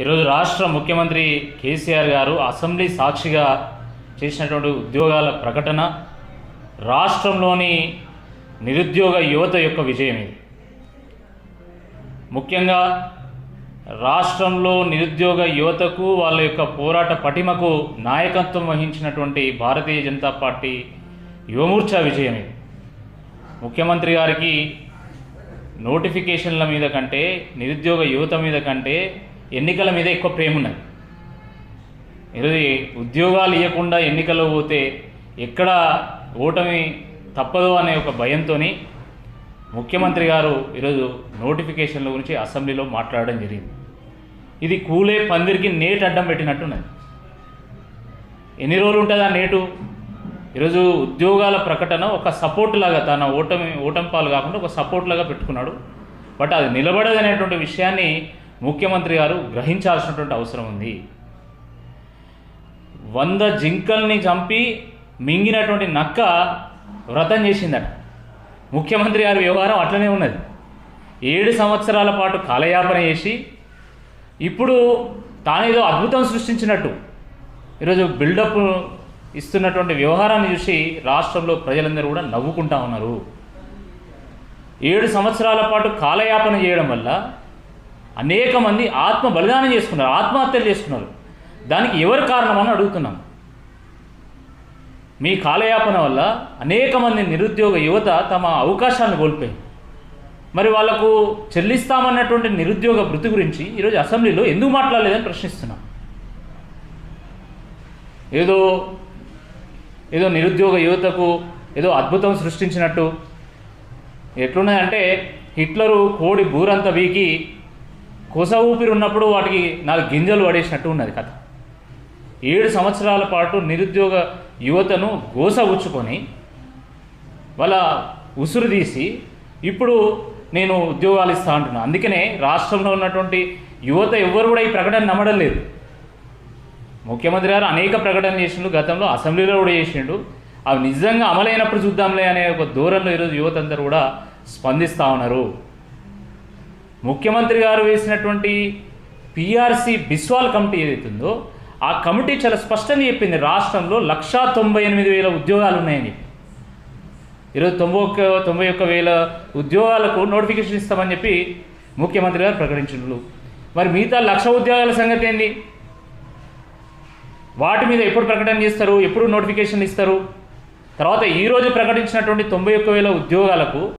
ఈరోజు రాష్ట్ర ముఖ్యమంత్రి కేసీఆర్ గారు అసెంబ్లీ సాక్షిగా చేసినటువంటి ఉద్యోగాల ప్రకటన రాష్ట్రంలోని నిరుద్యోగ యువత యొక్క విజయం ఇది. ముఖ్యంగా రాష్ట్రంలో నిరుద్యోగ యువతకు వాళ్ళ యొక్క పోరాట పటిమకు నాయకత్వం వహించినటువంటి భారతీయ జనతా పార్టీ యువమూర్చా విజయం ఇది. ముఖ్యమంత్రి గారికి నోటిఫికేషన్ల మీద కంటే నిరుద్యోగ యువత మీద కంటే ఎన్నికల మీద ఎక్కువ ప్రేమ ఉన్నది. ఈరోజు ఉద్యోగాలు ఇవ్వకుండా ఎన్నికల్లో పోతే ఎక్కడ ఓటమి తప్పదు అనే ఒక భయంతో ముఖ్యమంత్రి గారు ఈరోజు నోటిఫికేషన్ల గురించి అసెంబ్లీలో మాట్లాడడం జరిగింది. ఇది కూలే పందిరికి నేటి అడ్డం పెట్టినట్టున్నది. ఎన్ని రోజులు ఉంటుంది ఆ నేటు? ఈరోజు ఉద్యోగాల ప్రకటన ఒక సపోర్ట్ లాగా తన ఓటమి ఓటమి పాలు కాకుండా ఒక సపోర్ట్ లాగా పెట్టుకున్నాడు. బట్ అది నిలబడదనేటువంటి విషయాన్ని ముఖ్యమంత్రి గారు గ్రహించాల్సినటువంటి అవసరం ఉంది. వంద జింకల్ని చంపి మింగినటువంటి నక్క వ్రతం చేసిందట. ముఖ్యమంత్రి గారి వ్యవహారం అట్లనే ఉన్నది. ఏడు సంవత్సరాల పాటు కాలయాపన చేసి ఇప్పుడు తానేదో అద్భుతం సృష్టించినట్టు ఈరోజు బిల్డప్ ఇస్తున్నటువంటి వ్యవహారాన్ని చూసి రాష్ట్రంలో ప్రజలందరూ కూడా నవ్వుకుంటా ఉన్నారు. ఏడు సంవత్సరాల పాటు కాలయాపన చేయడం వల్ల అనేక మంది ఆత్మ బలిదానం చేసుకున్నారు ఆత్మహత్యలు చేసుకున్నారు. దానికి ఎవరు కారణమని అడుగుతున్నాం. మీ కాలయాపన వల్ల అనేక మంది నిరుద్యోగ యువత తమ అవకాశాలను కోల్పోయింది. మరి వాళ్ళకు చెల్లిస్తామన్నటువంటి నిరుద్యోగ వృత్తి గురించి ఈరోజు అసెంబ్లీలో ఎందుకు మాట్లాడలేదని ప్రశ్నిస్తున్నాం. ఏదో ఏదో నిరుద్యోగ యువతకు ఏదో అద్భుతం సృష్టించినట్టు. ఎట్లున్నాయంటే హిట్లరు కోడి బూరంత వీకి కొస ఊపిరి ఉన్నప్పుడు వాటికి నాలుగు గింజలు పడేసినట్టు ఉన్నది కథ. ఏడు సంవత్సరాల పాటు నిరుద్యోగ యువతను గోస ఉచ్చుకొని వాళ్ళ ఉసురు తీసి ఇప్పుడు నేను ఉద్యోగాలు ఇస్తా అంటున్నాను అందుకనే రాష్ట్రంలో ఉన్నటువంటి యువత ఎవ్వరు కూడా ఈ ప్రకటన నమ్మడం లేదు. ముఖ్యమంత్రి గారు అనేక ప్రకటనలు చేసిండు గతంలో అసెంబ్లీలో కూడా చేసిండు. అవి నిజంగా అమలైనప్పుడు చూద్దాంలే అనే ఒక దూరంలో ఈరోజు యువత అందరూ కూడా స్పందిస్తూ ఉన్నారు. ముఖ్యమంత్రి గారు వేసినటువంటి పిఆర్సి బిస్వాల్ కమిటీ ఏదైతుందో ఆ కమిటీ చాలా స్పష్టంగా చెప్పింది రాష్ట్రంలో లక్షా తొంభై ఎనిమిది వేల ఉద్యోగాలు ఉన్నాయని. చెప్పి ఈరోజు తొంభై ఒక్క తొంభై ఒక్క వేల ఉద్యోగాలకు నోటిఫికేషన్ ఇస్తామని చెప్పి ముఖ్యమంత్రి గారు ప్రకటించారు మరి మిగతా లక్ష ఉద్యోగాల సంగతి ఏంది? వాటి మీద ఎప్పుడు ప్రకటన చేస్తారు? ఎప్పుడు నోటిఫికేషన్ ఇస్తారు? తర్వాత ఈరోజు ప్రకటించినటువంటి తొంభై ఒక్క వేల ఉద్యోగాలకు